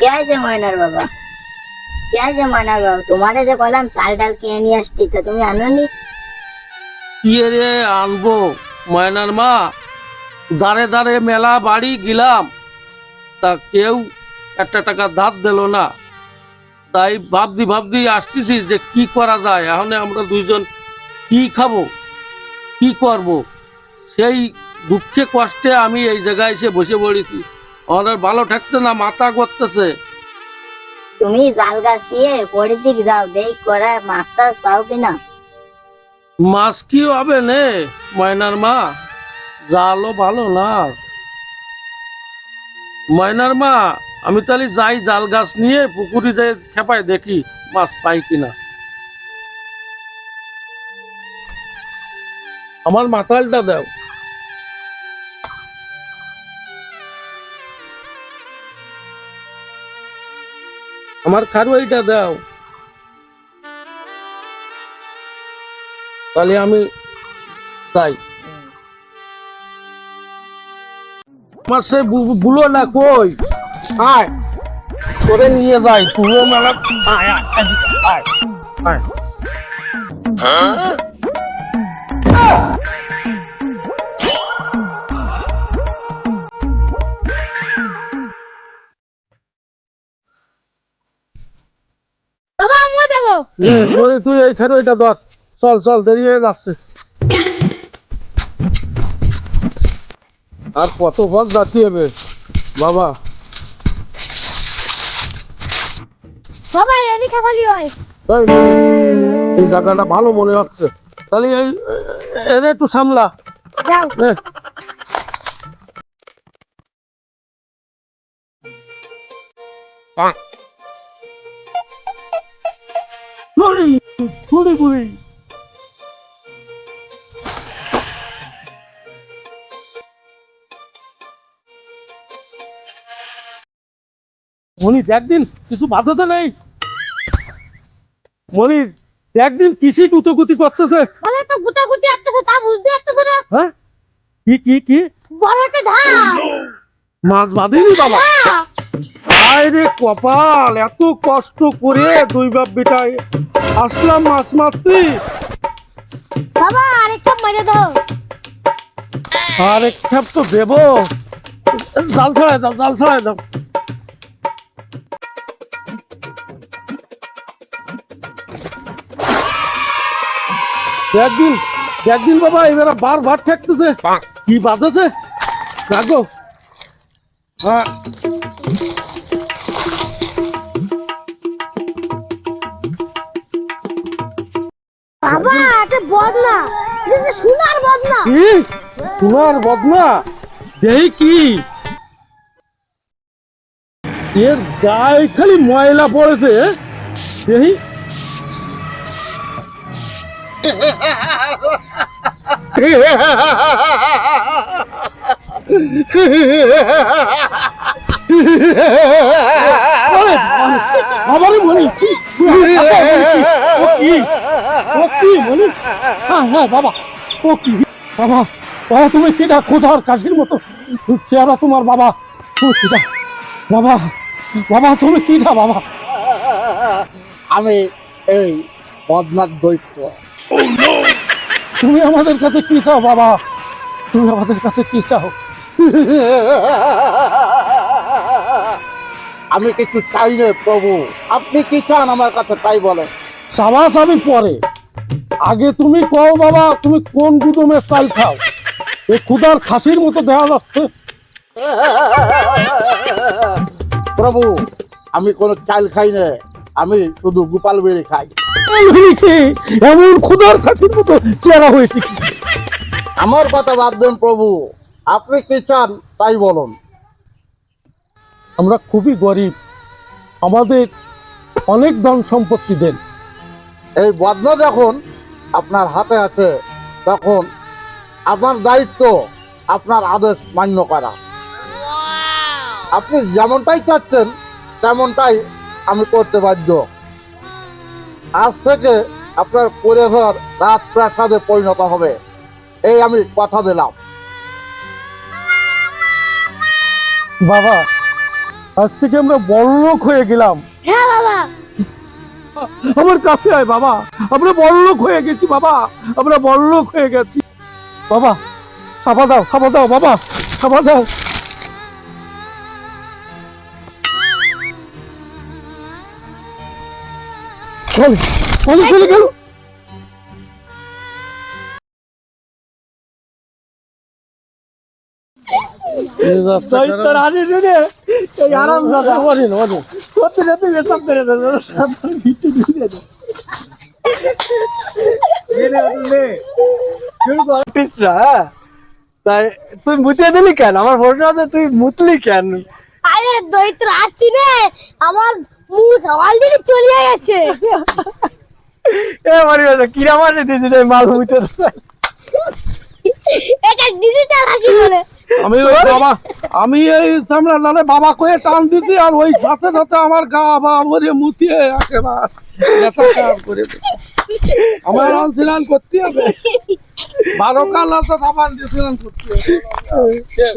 কে আছে ময়নার বাবা কে আছে ময়নার বাবা তোমারে যে কলাম চাল ডাল কিনে নিয়ে আসতি তো তুমি আনোনি কি রে আনব ময়নার মা দাঁড়ে দাঁড়ে মেলা বাড়ি গেলাম তা কেউ একটা টাকা ধার দিল না তাই ভাবদি ভাবদি আসতেছি যে কি করা যায় এখন আমরা দুইজন কি খাব কি করব সেই দুঃখে কষ্টে আমি এই জায়গায় এসে বসে পড়েছি আর ভালো থাকতে না মাথা করতেছে তুমি জাল গাছ নিয়ে পরের দিক যাও দেখ করা মাছ টাছ পাও কিনা। মাছ কি হবে নে ময়নার মা? জালও ভালো না। ময়নার মা আমি তাহলে যাই জাল গাছ নিয়ে পুকুরে যাই খেপায় দেখি মাছ পাই কিনা। আমার মাতালটা দাও। আমার খারুয়াইটা দাও। তাহলে আমি তাই। আমার সে বুলো না কই? আয়। করে নিয়ে যাই। পুরো মেলা আয় আয় আয় আয়। তুই এই খারুয়াইটা ধর। চল চল দেরি হয়ে যাচ্ছে। আর কত পথ যাতে হবে বাবা। বাবা এনি খালি হয়। এই জায়গাটা ভালো মনে হচ্ছে। তাহলে এই এর একটু সামলা। যাও। ছুরি, ছুরি। মনি একদিন কিছু বাধাতে নেই? মনি একদিন কিসি কুতকুতি করতেছে? বলে তো গুতাগুতি আসতেছে তা বুঝতে পারতেছে না। হ্যাঁ? কি কি কি? বড় একটা ঢাল। মাছ বাঁধেনি বাবা। আরে কপাল এত কষ্ট করে দুই বাপ বেটায় আসলাম মাছ মারতে। বাবা আরেকটা মেরে দাও। আর এক তো দেবো। জাল ছড়াই দাও জাল ছড়াই দাও। একদিন একদিন বাবা এবারে বারবার ঠেকতেছে। কি বাজেছে? রাখো হ্যাঁ। বাবা এটা বদনা। এটা সোনার বদনা। কি? তোমার বদনা? দেই কি? এর গায়ে খালি ময়লা পড়েছে দেহি? আবারই মনি কি? ও কি? মনি? হ্যাঁ হ্যাঁ বাবা। ও কি? বাবা বাবা তুমি কিনা খোঁজার কাশির মতো? চেহারা তোমার বাবা। বাবা বাবা তুমি কিনা বাবা? আমি এই বদনাথ দৈত্য। তুমি আমাদের কাছে কি চাও বাবা? তুমি আমাদের কাছে কি চাও? আমি কিছু চাই না প্রভু। আপনি কি চান আমার কাছে তাই বলেন। সাবাস আমি পরে। আগে তুমি কও বাবা তুমি কোন গুদমের চাল খাও? এই ক্ষুদার খাসির মতো দেখা যাচ্ছে। প্রভু আমি কোনো চাল খাই না আমি শুধু গোপাল বেড়ে খাই। এমন ক্ষুদার খাসির মতো চেহারা হয়েছে আমার কথা বাদ দেন প্রভু। আপনি কি চান তাই বলুন। আমরা খুবই গরিব। আমাদের অনেক ধন সম্পত্তি দেন। এই বদনা যখন আপনার হাতে আছে তখন আপনার দায়িত্ব আপনার আদেশ মান্য করা। আপনি যেমনটাই চাচ্ছেন তেমনটাই আমি করতে বাধ্য। আজ থেকে আপনার পরিবার রাত প্রাসাদে পরিণত হবে। এই আমি কথা দিলাম। বাবা আজ থেকে আমরা বড়লোক হয়ে গেলাম। হ্যাঁ বাবা। আমার কাছে আয় বাবা। আমরা বড়লোক হয়ে গেছি বাবা। আমরা বড়লোক হয়ে গেছি। বাবা সাবা দাও সাবা দাও বাবা। সাবা দাও। চল চলে চলে গেল। তাই তুই মুতিয়ে দিলি কেন আমার ফটো আছে তুই মুতলি কেন আরে দৈত্র আসছি রে আমার মুখ অলরেডি চলে গেছে। এ মারি বাবা কিরাম আসে মাল মুতে এটা ডিজিটাল হাসি বলে। আমি বাবা আমি এই নালে বাবা কয়ে টান দিছি আর ওই সাথে সাথে আমার গা বা ভরে মুতিয়ে একেবারে একাকার করে। আমার স্নান করতে হবে। বারো কাল আছে সাবান করতে হবে।